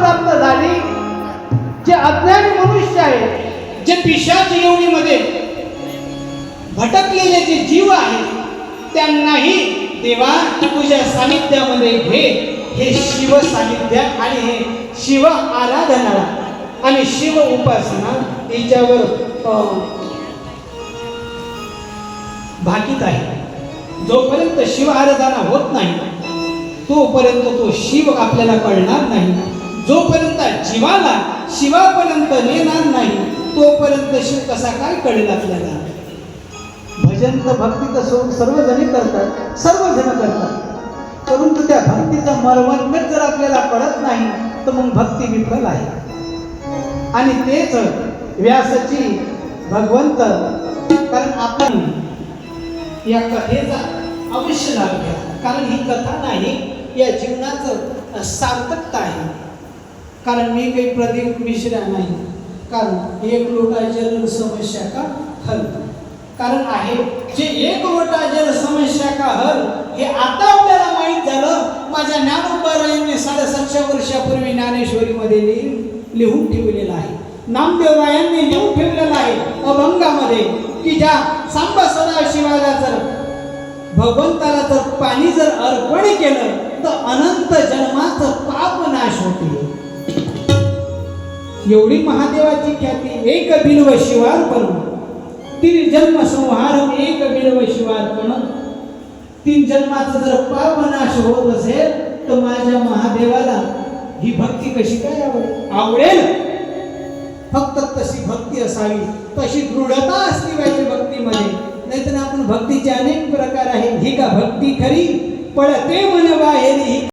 प्राप्त झाली. जे अज्ञानी मनुष्य आहे जे पिशाच योनीमध्ये भटकलेले जे जीव आहेत त्यांनाही देवा तुझ्या सानिध्यामध्ये घे हे शिव सानिध्य आणि हे शिव आराधना आणि शिव उपासना याच्यावर अं, भाकीत आहे. जोपर्यंत शिव आराधना होत नाही तोपर्यंत तो शिव आपल्याला कळणार नाही. जोपर्यंत जीवाला शिवापर्यंत नेणार नाही तोपर्यंत शिव कसा काय कळेल आपल्याला? भजन तर भक्ती तर सर्वजणी करतात सर्वजण करतात. परंतु त्या भक्तीचा मर्मज्ञ जर आपल्याला कळत नाही तर मग भक्ती विफल आहे. आणि तेच व्यासाची भगवंत कारण आपण या कथेचा अवश्य लाभ घ्या. कारण ही कथा नाही या जीवनाचं सार्थकता आहे. कारण मी काही प्रदीप मिश्रा नाही. कारण एक लोटा जल समस्या का हल? कारण आहे जे एक लोटा जल समस्या का हल हे आता आपल्याला माहीत झालं. माझ्या ज्ञानोबारायांनी साडेसातशे वर्षापूर्वी ज्ञानेश्वरीमध्ये लिहून लिहून ठेवलेलं आहे. नामदेवरायांनी लिहून ठेवलेलं आहे अभंगामध्ये की ज्या सांबा सदाशिवाला जर भगवंताला जर पाणी जर अर्पण केलं तर अनंत एवढी महादेवाची ख्याती एक बिल्व शिवार्पण तीन जन्म संहार एक बिल्व शिवार्पण तीन जन्माचा जर पावनाश होत असेल तर माझ्या महादेवाला ही भक्ती कशी काय आवडेल? आवडेल. फक्त तशी भक्ती असावी. तशी दृढता असली पाहिजे भक्तीमध्ये. नाहीतर आपण भक्तीचे अनेक प्रकार आहेत. ही का भक्ती खरी? पळते मन बाहेर ही